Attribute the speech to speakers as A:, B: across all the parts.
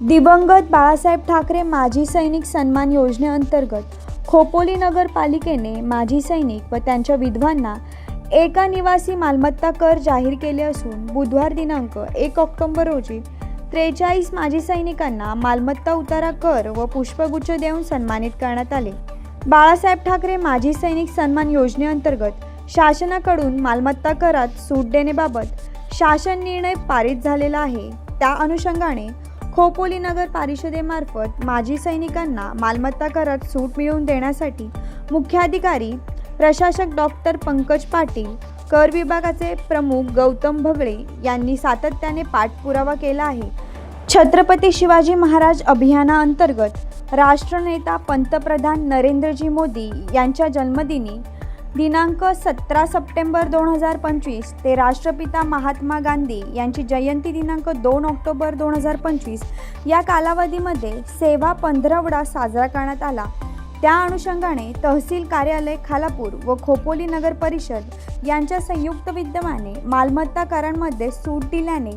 A: दिवंगत बाळासाहेब ठाकरे माजी सैनिक सन्मान योजनेअंतर्गत खोपोली नगरपालिकेने माजी सैनिक व त्यांच्या विधवांना एका निवासी मालमत्ता कर जाहीर केले असून बुधवार दिनांक एक ऑक्टोबर रोजी त्रेचाळीस माजी सैनिकांना मालमत्ता उतारा कर व पुष्पगुच्छ देऊन सन्मानित करण्यात आले. बाळासाहेब ठाकरे माजी सैनिक सन्मान योजनेअंतर्गत शासनाकडून मालमत्ता करात सूट देण्याबाबत शासन निर्णय पारित झालेला आहे. त्या अनुषंगाने खोपोली नगर परिषदेमार्फत माजी सैनिकांना मालमत्ता करात सूट मिळवून देण्यासाठी मुख्याधिकारी प्रशासक डॉक्टर पंकज पाटील कर विभागाचे प्रमुख गौतम भगळे यांनी सातत्याने पाठपुरावा केला आहे. छत्रपती शिवाजी महाराज अभियानाअंतर्गत राष्ट्रनेता पंतप्रधान नरेंद्रजी मोदी यांच्या जन्मदिनी दिनांक सतरा सप्टेंबर दोन हजार पंचवीस ते राष्ट्रपिता महात्मा गांधी यांची जयंती दिनांक दोन ऑक्टोबर दोन हजार पंचवीस या कालावधीमध्ये सेवा पंधरवडा साजरा करण्यात आला. त्या अनुषंगाने तहसील कार्यालय खालापूर व खोपोली नगर परिषद यांच्या संयुक्त विद्यमाने मालमत्ता करांमध्ये सूट दिल्याने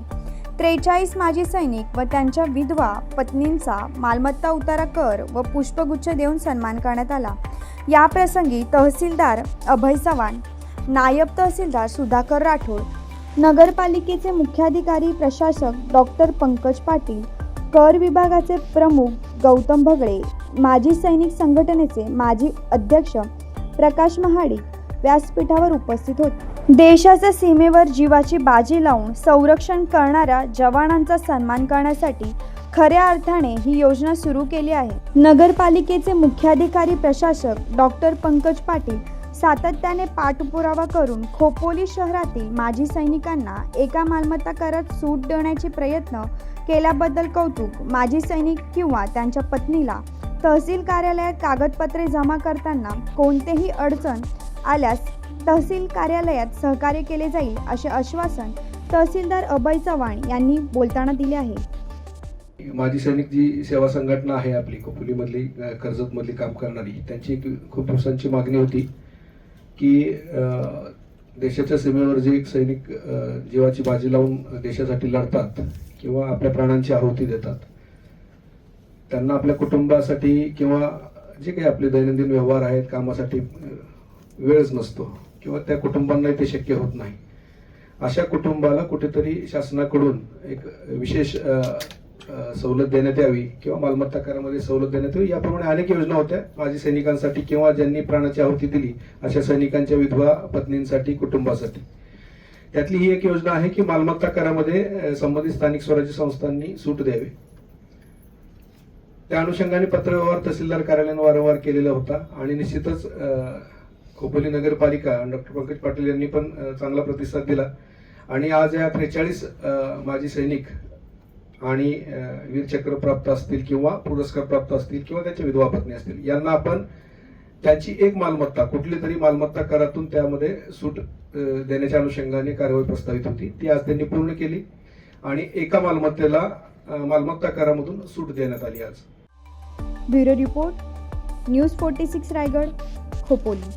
A: त्रेचाळीस माजी सैनिक व त्यांच्या विधवा पत्नींचा मालमत्ता उतारा कर व पुष्पगुच्छ देऊन सन्मान करण्यात आला. या प्रसंगी तहसीलदार अभय चव्हाण नायब तहसीलदार सुधाकर राठोड नगरपालिकेचे मुख्याधिकारी प्रशासक डॉक्टर पंकज पाटील कर विभागाचे प्रमुख गौतम भगळे माजी सैनिक संघटनेचे माजी अध्यक्ष प्रकाश महाडिक व्यासपीठावर उपस्थित होते. देशाच्या सीमेवर जीवाची बाजी लावून संरक्षण करणाऱ्या जवानांचा सन्मान करण्यासाठी खऱ्या अर्थाने ही योजना सुरू केली आहे. नगरपालिकेचे मुख्याधिकारी प्रशासक डॉक्टर पंकज पाटील सातत्याने पाठपुरावा करून खोपोली शहरातील माजी सैनिकांना एका मालमत्ता करात सूट देण्याचे प्रयत्न केल्याबद्दल कौतुक माजी सैनिक किंवा त्यांच्या पत्नीला तहसील कार्यालयात कागदपत्रे जमा करताना कोणतेही अडचण आल्यास तहसील कार्यालयात सहकार्य केले जाईल असे आश्वासन तहसीलदार अभय चव्हाण यांनी बोलताना दिले आहे.
B: माजी सैनिक जी सेवा संघटना आहे आपली खोपोलीमधली कर्जतमधली काम करणारी त्यांची एक खूप दिवसांची मागणी होती की देशाच्या सीमेवर जे एक सैनिक जीवाची बाजी लावून देशासाठी लढतात किंवा आपल्या प्राणांची आहुती देतात त्यांना आपल्या कुटुंबासाठी किंवा जे काही आपले दैनंदिन व्यवहार आहेत कामासाठी वेळच नसतो किंवा त्या कुटुंबांनाही ते शक्य होत नाही. अशा कुटुंबाला कुठेतरी शासनाकडून एक विशेष सवलत देण्यात यावी किंवा मालमत्ता करामध्ये सवलत देण्यात यावी याप्रमाणे अनेक योजना होत्या. माजी सैनिकांसाठी किंवा ज्यांनी प्राणाची आहुती दिली अशा सैनिकांच्या विधवा पत्नींसाठी कुटुंबासाठी. त्यातली ही एक योजना आहे की मालमत्ता करामध्ये संबंधित स्थानिक स्वराज्य संस्थांनी सूट द्यावी. त्या अनुषंगाने पत्रव्यवहार तहसीलदार कार्यालयाने वारंवार केलेला होता आणि निश्चितच खोपोली नगरपालिका डॉक्टर पंकज पाटील यांनी पण चांगला प्रतिसाद दिला. आणि आज या त्रेचाळीस माजी सैनिक आणि वीरचक्र प्राप्त असतील किंवा पुरस्कार प्राप्त असतील किंवा त्यांच्या विधवा पत्नी असतील यांना आपण त्यांची एक मालमत्ता कुठली तरी मालमत्ता करातून त्यामध्ये सूट देण्याच्या अनुषंगाने कार्यवाही प्रस्तावित होती. ती आज त्यांनी पूर्ण केली आणि एका मालमत्तेला मालमत्ता करामधून सूट देण्यात आली आज.
A: Bureau report news forty six Raigad Khopoli.